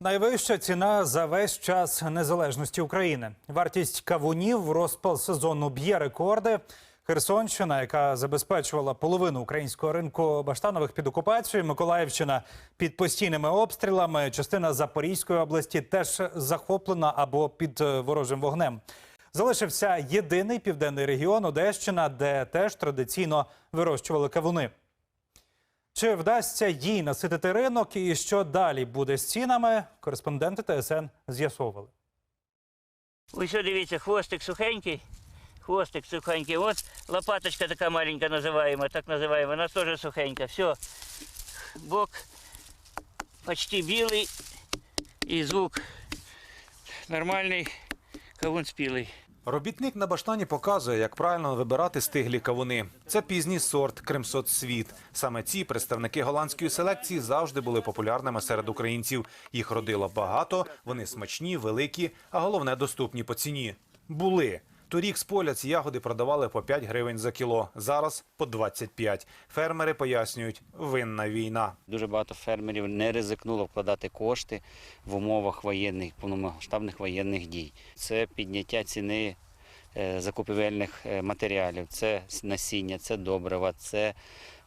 Найвища ціна за весь час незалежності України. Вартість кавунів в розпал сезону б'є рекорди. Херсонщина, яка забезпечувала половину українського ринку баштанових під окупацією, Миколаївщина під постійними обстрілами. Частина Запорізької області теж захоплена або під е, ворожим вогнем. Залишився єдиний південний регіон Одещина, де теж традиційно вирощували кавуни. Чи вдасться їй наситити ринок і що далі буде з цінами? Кореспонденти ТСН з'ясовували. Ось дивіться, хвостик сухенький. Хвостик сухенький. От лопаточка така маленька називаємо, так називаємо, вона теж сухенька. Все. Бок почти білий і звук нормальний, кавун спілий. Робітник на баштані показує, як правильно вибирати стиглі кавуни. Це пізній сорт Кримсот Світ. Саме ці представники голландської селекції завжди були популярними серед українців. Їх родило багато, вони смачні, великі, а головне доступні по ціні. Були. Торік з поля ці ягоди продавали по 5 гривень за кіло, зараз по 25. Фермери пояснюють, винна війна. Дуже багато фермерів не ризикнуло вкладати кошти в умовах воєнних, повномасштабних воєнних дій. Це підняття ціни е, закупівельних е, матеріалів, це насіння, це добрива, це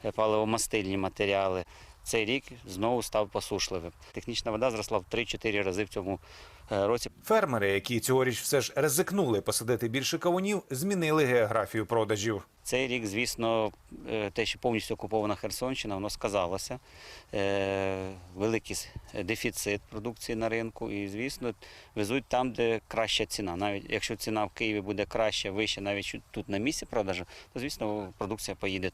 е, паливомастильні матеріали. Цей рік знову став посушливим. Технічна вода зросла в 3-4 рази в цьому е, році. Фермери, які цьогоріч все ж ризикнули посадити більше кавунів, змінили географію продажів. Цей рік, звісно, е, те, що повністю окупована Херсонщина, воно сказалося. Е, Великий дефіцит продукції на ринку, і, звісно, везуть там, де краща ціна. Навіть якщо ціна в Києві буде краща, вища, навіть тут на місці продажу, то звісно продукція поїде